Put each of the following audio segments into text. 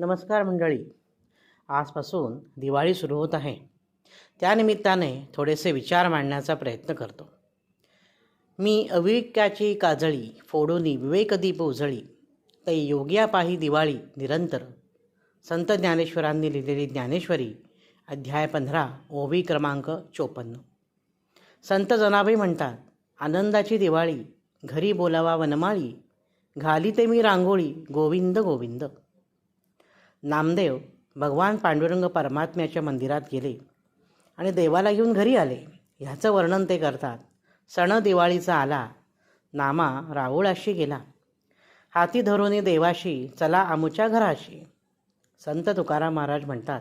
नमस्कार मंडळी. आजपासून दिवाळी सुरू होत आहे. त्यानिमित्ताने थोडेसे विचार मांडण्याचा प्रयत्न करतो. मी अविवेकाची काजळी फोडोनी विवेकदीप उजळी तै योग्या पाही दिवाळी निरंतर. संत ज्ञानेश्वरांनी लिहिलेली ज्ञानेश्वरी अध्याय पंधरा ओवी क्रमांक चोपन्न. संत जनाबाई म्हणतात आनंदाची दिवाळी घरी बोलावा वनमाळी घाली ते मी रांगोळी गोविंद गोविंद. नामदेव भगवान पांडुरंग परमात्म्याच्या मंदिरात गेले आणि देवाला घेऊन घरी आले. ह्याचं वर्णन ते करतात. सण दिवाळीचा आला. नामा राहुळाशी गेला. हाती धरून देवाशी चला आमुच्या घराशी. संत तुकाराम महाराज म्हणतात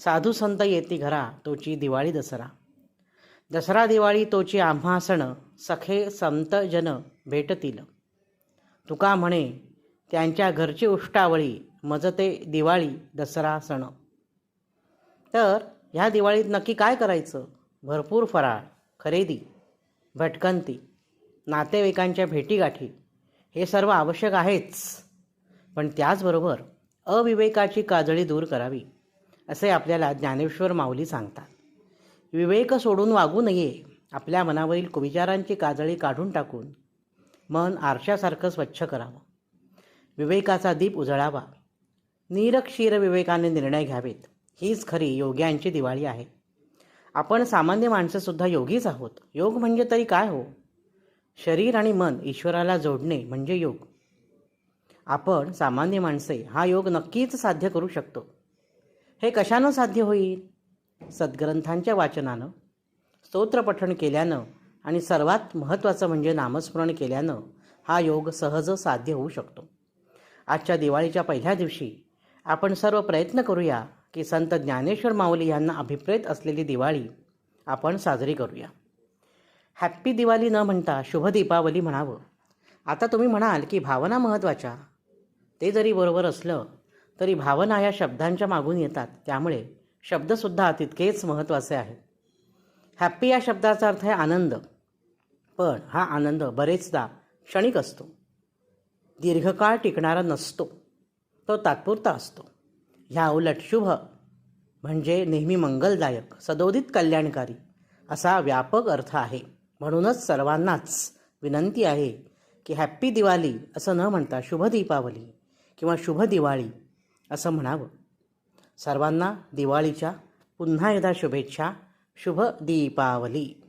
साधू संत येती घरा तोची दिवाळी दसरा. दसरा दिवाळी तोची आम्हा सण सखे संत जन भेटतील. तुका म्हणे त्यांच्या घरची उष्टावळी मजते दिवाळी दसरा सण. तर ह्या दिवाळीत नक्की काय करायचं? भरपूर फराळ खरेदी भटकंती नातेवाईकांच्या भेटीगाठी हे सर्व आवश्यक आहेच. पण त्याचबरोबर अविवेकाची काजळी दूर करावी असे आपल्याला ज्ञानेश्वर माऊली सांगतात. विवेक सोडून वागू नये आपल्या मनावरील कुविचारांची काजळी काढून टाकून मन आरशासारखं स्वच्छ करावं. विवेकाचा दीप उजळावा. निरक्षीर विवेकाने निर्णय घ्यावेत. हीच खरी योग्यांची दिवाळी आहे. आपण सामान्य माणसंसुद्धा योगीच आहोत. योग म्हणजे तरी काय हो? शरीर आणि मन ईश्वराला जोडणे म्हणजे योग. आपण सामान्य माणसे हा योग नक्कीच साध्य करू शकतो. हे कशानं साध्य होईल? सद्ग्रंथांच्या वाचनानं स्तोत्रपठण केल्यानं आणि सर्वात महत्त्वाचं म्हणजे नामस्मरण केल्यानं हा योग सहज साध्य होऊ शकतो. आजच्या दिवाळीच्या पहिल्या दिवशी आपण सर्व प्रयत्न करूया की संत ज्ञानेश्वर माऊली यांना अभिप्रेत असलेली दिवाळी आपण साजरी करूया. हॅप्पी दिवाळी न म्हणता शुभ दीपावली म्हणावं. आता तुम्ही म्हणाल की भावना महत्त्वाच्या. ते जरी बरोबर असलं तरी भावना या शब्दांच्या मागून येतात. त्यामुळे शब्दसुद्धा तितकेच महत्त्वाचे आहेत. हॅप्पी या शब्दाचा अर्थ आहे आनंद. पण हा आनंद बरेचदा क्षणिक असतो. दीर्घकाळ टिकणारा नसतो. तो तात्पुरता असतो. ह्या उलट शुभ म्हणजे नेहमी मंगलदायक सदोदित कल्याणकारी असा व्यापक अर्थ आहे. म्हणूनच सर्वांनाच विनंती आहे की हॅप्पी दिवाळी असं न म्हणता शुभ दीपावली किंवा शुभ दिवाळी असं म्हणावं. सर्वांना दिवाळीच्या पुन्हा एकदा शुभेच्छा शुभ दीपावली.